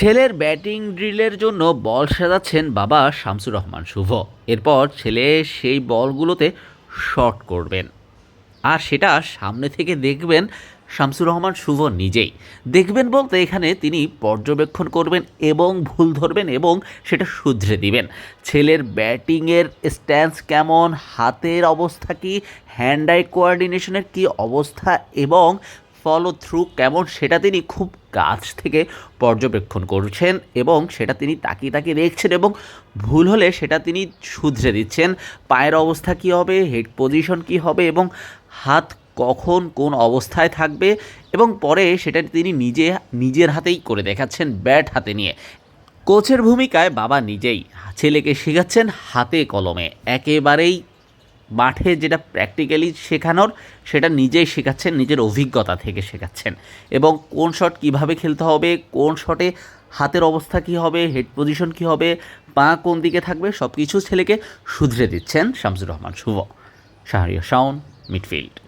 ছেলের ব্যাটিং ড্রিলের জন্য বল সাজাচ্ছেন বাবা শামসুর রহমান শুভ। এরপর ছেলে সেই বলগুলোতে শট করবেন। আর সেটা সামনে থেকে দেখবেন শামসুর রহমান শুভ নিজেই। দেখবেন বলতে এখানে তিনি পর্যবেক্ষণ করবেন এবং ভুল ধরবেন এবং সেটা শুধরে দিবেন। ছেলের ব্যাটিংয়ের স্ট্যান্স কেমন, হাতের অবস্থা কি হ্যান্ড আই কোয়ার্ডিনেশনের কি অবস্থা এবং ফলো থ্রু কেমন সেটা তিনি খুব কাছ থেকে পর্যবেক্ষণ করছেন এবং সেটা তিনি তাকিয়ে তাকিয়ে দেখছেন এবং ভুল হলে সেটা তিনি শুধরে দিচ্ছেন। পায়ের অবস্থা কী হবে? হেড পজিশন কী হবে? এবং হাত কখন কোন অবস্থায় থাকবে? এবং পরে সেটা তিনি নিজে, নিজের হাতেই করে দেখাচ্ছেন ব্যাট হাতে নিয়ে। কোচের ভূমিকায় বাবা নিজেই ছেলেকে শেখাচ্ছেন হাতে কলমে। একেবারেই মাঠে যেটা প্র্যাকটিক্যালি শেখানোর, সেটা নিজেই শেখাচ্ছেন, নিজের অভিজ্ঞতা থেকে শেখাচ্ছেন। এবং কোন শট কীভাবে খেলতে হবে, কোন শটে হাতের অবস্থা কি হবে হেড পজিশন কি হবে, পা কোন দিকে থাকবে সব কিছু ছেলেকে শুধরে দিচ্ছেন শামসুর রহমান শুভ। শাহরিয়া শাওন মিডফিল্ড